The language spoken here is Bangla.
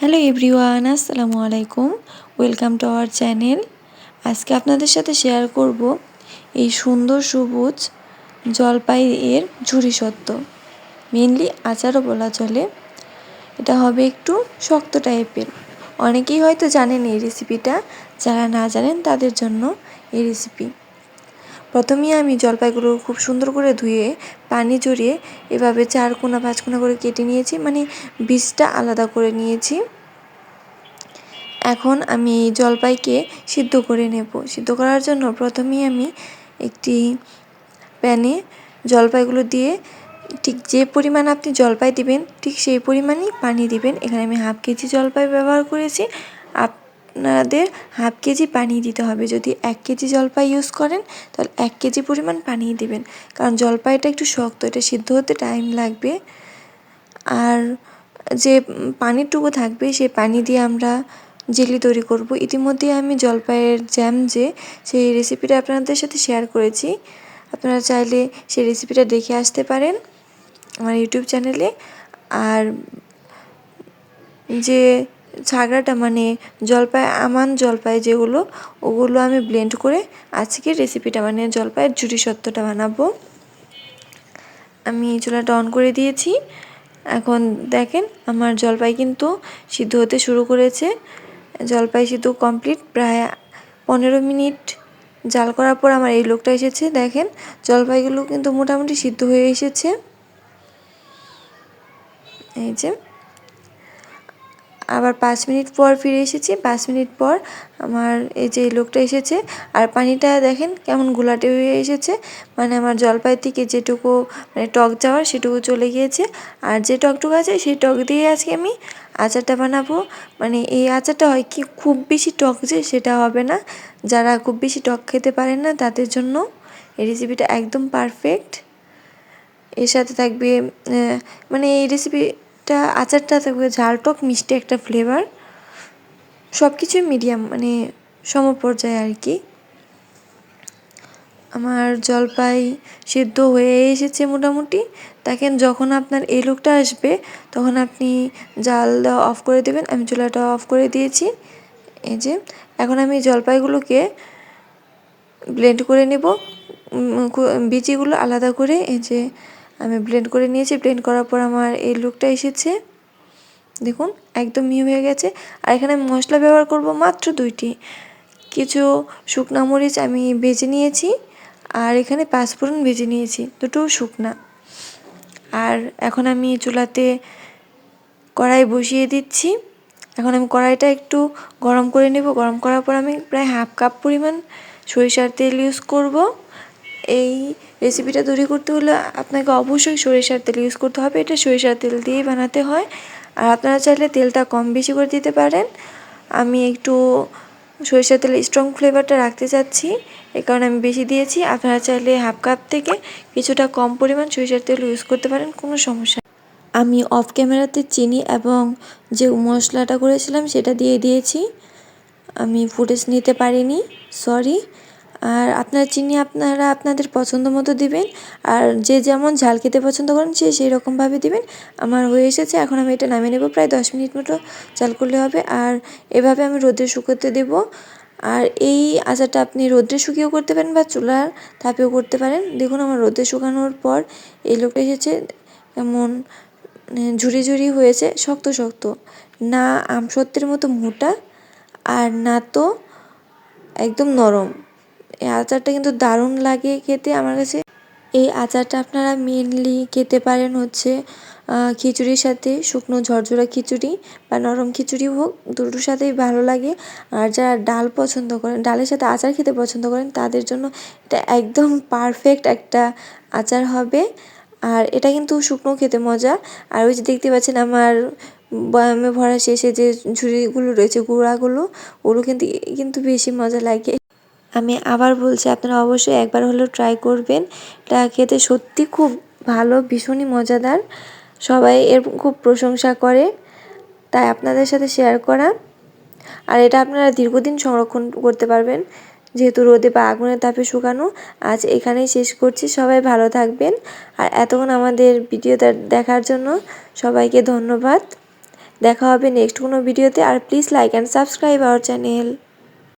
হ্যালো এভরিওয়ান, আসসালামু আলাইকুম। Welcome to our channel. আজকে আপনাদের সাথে শেয়ার করব এই সুন্দর সবুজ জলপাই এর ঝুরি সত্ত্ব। মেনলি আচারও বলা চলে। এটা হবে একটু শক্ত টাইপের। অনেকেই হয়তো জানেন এই রেসিপিটা যারা না জানেন তাদের জন্য এই রেসিপি প্রথমেই আমি জলপাইগুলো খুব সুন্দর করে ধুয়ে, পানি জড়িয়ে এভাবে চার কোনা, পাঁচ কোনা করে কেটে নিয়েছি মানে বীজটা আলাদা করে নিয়েছি। এখন আমি জলপাইকে সিদ্ধ করে নেব। সিদ্ধ করার জন্য প্রথমেই আমি একটি প্যানে জলপাইগুলো দিয়ে ঠিক যে পরিমাণ আপনি জলপাই দিবেন, ঠিক সেই পরিমাণই পানি দিবেন। এখানে আমি হাফ কেজি জলপাই ব্যবহার করেছি। আপনাদের হাফ কেজি পানি দিতে হবে। যদি এক কেজি জলপাই ইউজ করেন, তাহলে এক কেজি পরিমাণ পানি দিবেন। কারণ জলপাইটা একটু শক্ত, এটা সিদ্ধ হতে টাইম লাগবে। আর যে পানিটুকু থাকবে, সেই পানি দিয়ে আমরা জেলি তৈরি করব। ইতিমধ্যে আমি জলপাইয়ের জ্যাম যে, সেই রেসিপিটা আপনাদের সাথে শেয়ার করেছি। আপনারা চাইলে সেই রেসিপিটা দেখে আসতে পারেন আমার ইউটিউব চ্যানেলে আর যে ছাগড়াটা মানে জলপাই, আমান জলপাই যেগুলো, ওগুলো আমি ব্লেন্ড করে আজকে রেসিপিটা মানে জলপাইয়ের জুটি সত্যটা বানাবো। আমি চুলাটা অন করে দিয়েছি। এখন দেখেন আমার জলপাই কিন্তু সিদ্ধ হতে শুরু করেছে। জলপাই সিদ্ধ কমপ্লিট প্রায় পনেরো মিনিট জাল করার পর আমার এই লোকটা এসেছে। দেখেন জলপাইগুলো কিন্তু মোটামুটি সিদ্ধ হয়ে এসেছে। এই যে আবার পাঁচ মিনিট পর ফিরে এসেছি। পাঁচ মিনিট পর আমার এই যে লোকটা এসেছে, আর পানিটা দেখেন কেমন ঘোলাটে হয়ে এসেছে। মানে আমার জলপাই থেকে যেটুকু মানে টক যাওয়ার সেটুকু চলে গিয়েছে। আর যে টকটুকু আছে সেই টক দিয়ে আজকে আমি আচারটা বানাবো। মানে এই আচারটা হয় কি, খুব বেশি টক যে সেটা হবে না। যারা খুব বেশি টক খেতে পারেন না তাদের জন্য এই রেসিপিটা একদম পারফেক্ট এর সাথে থাকবে মানে এই রেসিপি একটা আচারটা থাকবে ঝাল টক, মিষ্টি একটা ফ্লেভার সব কিছুই মিডিয়াম মানে সমপর্যায়ে আর কি। আমার জলপাই সিদ্ধ হয়ে এসেছে মোটামুটি। দেখেন, যখন আপনার এই লোকটা আসবে, তখন আপনি জাল অফ করে দেবেন। আমি চুলাটা অফ করে দিয়েছি। এই যে, এখন আমি জলপাইগুলোকে ব্লেন্ড করে নেব। বিচিগুলো আলাদা করে, এই যে আমি ব্লেন্ড করে নিয়েছি। ব্লেন্ড করার পর আমার এই লুকটা এসেছে। দেখুন, একদম মিহি হয়ে গেছে। আর এখানে মশলা ব্যবহার করব মাত্র দুইটি। কিছু শুকনা মরিচ আমি ভেজে নিয়েছি আর এখানে পাঁচফোড়ন ভেজে নিয়েছি। দুটো শুকনা। আর এখন আমি চুলাতে কড়াই বসিয়ে দিচ্ছি। এখন আমি কড়াইটা একটু গরম করে নেব। গরম করার পর আমি প্রায় হাফ কাপ পরিমাণ সরিষার তেল ইউজ করব। এই রেসিপিটা তৈরি করতে হলে আপনাকে অবশ্যই সরিষার তেল ইউজ করতে হবে। এটা সরিষার তেল দিয়েই বানাতে হয়। আর আপনারা চাইলে তেলটা কম বেশি করে দিতে পারেন। আমি একটু সরিষার তেলের স্ট্রং ফ্লেভারটা রাখতে চাচ্ছি। এই কারণে আমি বেশি দিয়েছি। আপনারা চাইলে হাফ কাপ থেকে কিছুটা কম পরিমাণ সরিষার তেল ইউজ করতে পারেন। কোনো সমস্যা আমি অফ ক্যামেরাতে চিনি এবং যে মশলাটা করেছিলাম সেটা দিয়ে দিয়েছি। আমি ফুটেজ নিতে পারিনি। সরি আর আপনার চিনি আপনারা আপনাদের পছন্দ মতো দিবেন। আর যে যেমন ঝাল খেতে পছন্দ করেন, সে সেই রকমভাবে দিবেন। আমার হয়ে এসেছে, এখন আমি এটা নামিয়ে নেব, প্রায় দশ মিনিট মতো চাল করলে হবে। আর এভাবে আমি রোদে শুকোতে দেব। আর এই আচারটা আপনি রোদ্রে শুকিয়েও করতে পারেন বা চুলার তাপেও করতে পারেন। দেখুন আমার রোদে শুকানোর পর এই লোকটা এসেছে এমন ঝুড়ি ঝুড়ি হয়েছে, শক্ত শক্ত। না আমসত্ত্বের মতো মোটা, আর না তো একদম নরম। এই আচারটা কিন্তু দারুণ লাগে খেতে আমার কাছে। এই আচারটা আপনারা মেনলি খেতে পারেন হচ্ছে খিচুড়ির সাথে শুকনো ঝরঝরা খিচুড়ি বা নরম খিচুড়ি হোক, দুটোর সাথেই ভালো লাগে। আর যারা ডাল পছন্দ করেন, ডালের সাথে আচার খেতে পছন্দ করেন, তাদের জন্য এটা একদম পারফেক্ট একটা আচার হবে। আর এটা কিন্তু শুকনো খেতে মজা। আর ওই যে দেখতে পাচ্ছেন আমার বয়ামে ভরা শেষে যে ঝুড়িগুলো রয়েছে, গুঁড়াগুলো ওগুলো কিন্তু কিন্তু বেশি মজা লাগে। আমি আবার বলছি, আপনারা অবশ্যই একবার হলেও ট্রাই করবেন। এটা খেতে সত্যি খুব ভালো, ভীষণই মজাদার। সবাই এর খুব প্রশংসা করে। তাই আপনাদের সাথে শেয়ার করা। আর এটা আপনারা দীর্ঘদিন সংরক্ষণ করতে পারবেন। যেহেতু রোদে বা আগুনের তাপে শুকানো। আজ এখানেই শেষ করছি। সবাই ভালো থাকবেন। আর এতক্ষণ আমাদের ভিডিওটা দেখার জন্য সবাইকে ধন্যবাদ। দেখা হবে নেক্সট কোনো ভিডিওতে। আর please like and subscribe our channel